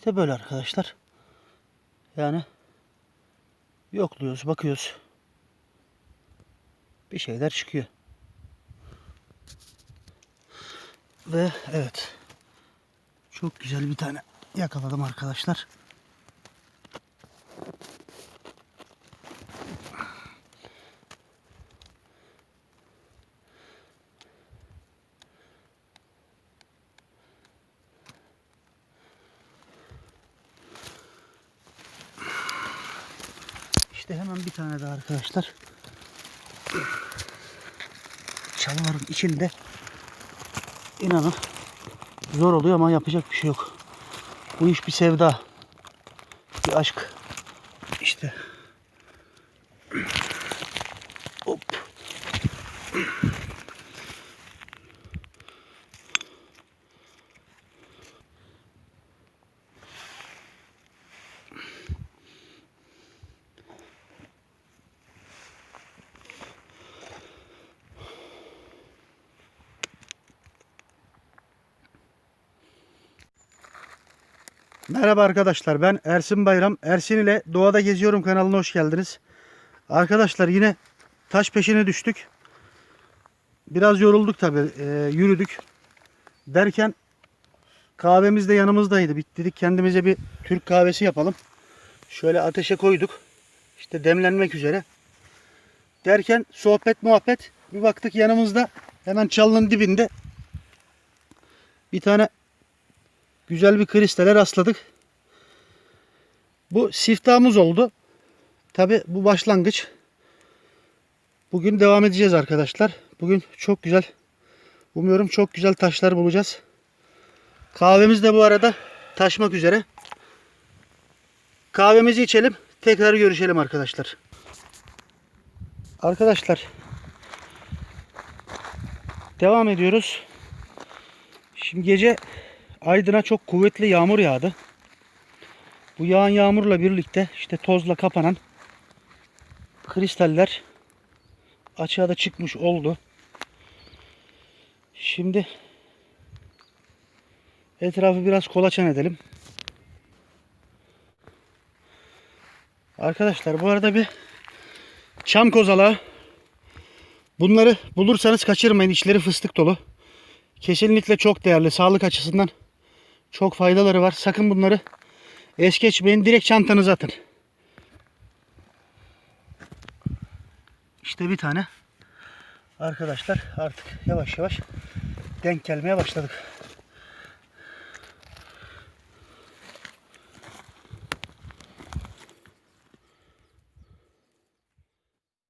İşte böyle arkadaşlar. Yani yokluyoruz, bakıyoruz. Bir şeyler çıkıyor. Ve evet. Çok güzel bir tane yakaladım arkadaşlar. İşte hemen bir tane daha arkadaşlar. Çalıların içinde inanın zor oluyor ama yapacak bir şey yok. Bu iş bir sevda. Bir aşk. İşte. Merhaba arkadaşlar ben Ersin Bayram. Ersin ile Doğada Geziyorum kanalına hoş geldiniz. Arkadaşlar yine taş peşine düştük. Biraz yorulduk tabi yürüdük. Derken kahvemiz de yanımızdaydı. Dedik kendimize bir Türk kahvesi yapalım. Şöyle ateşe koyduk. İşte demlenmek üzere. Derken sohbet muhabbet bir baktık yanımızda hemen çalının dibinde bir tane güzel bir kristale rastladık. Bu siftahımız oldu. Tabi bu başlangıç. Bugün devam edeceğiz arkadaşlar. Bugün çok güzel. Umuyorum çok güzel taşlar bulacağız. Kahvemiz de bu arada taşmak üzere. Kahvemizi içelim. Tekrar görüşelim arkadaşlar. Arkadaşlar. Devam ediyoruz. Şimdi gece Aydın'a çok kuvvetli yağmur yağdı. Bu yağan yağmurla birlikte işte tozla kapanan kristaller açığa da çıkmış oldu. Şimdi etrafı biraz kolaçan edelim. Arkadaşlar bu arada bir çam kozalağı. Bunları bulursanız kaçırmayın. İçleri fıstık dolu. Kesinlikle çok değerli. Sağlık açısından çok faydaları var. Sakın bunları es geçmeyin. Direkt çantanıza atın. İşte bir tane. Arkadaşlar artık yavaş yavaş denk gelmeye başladık.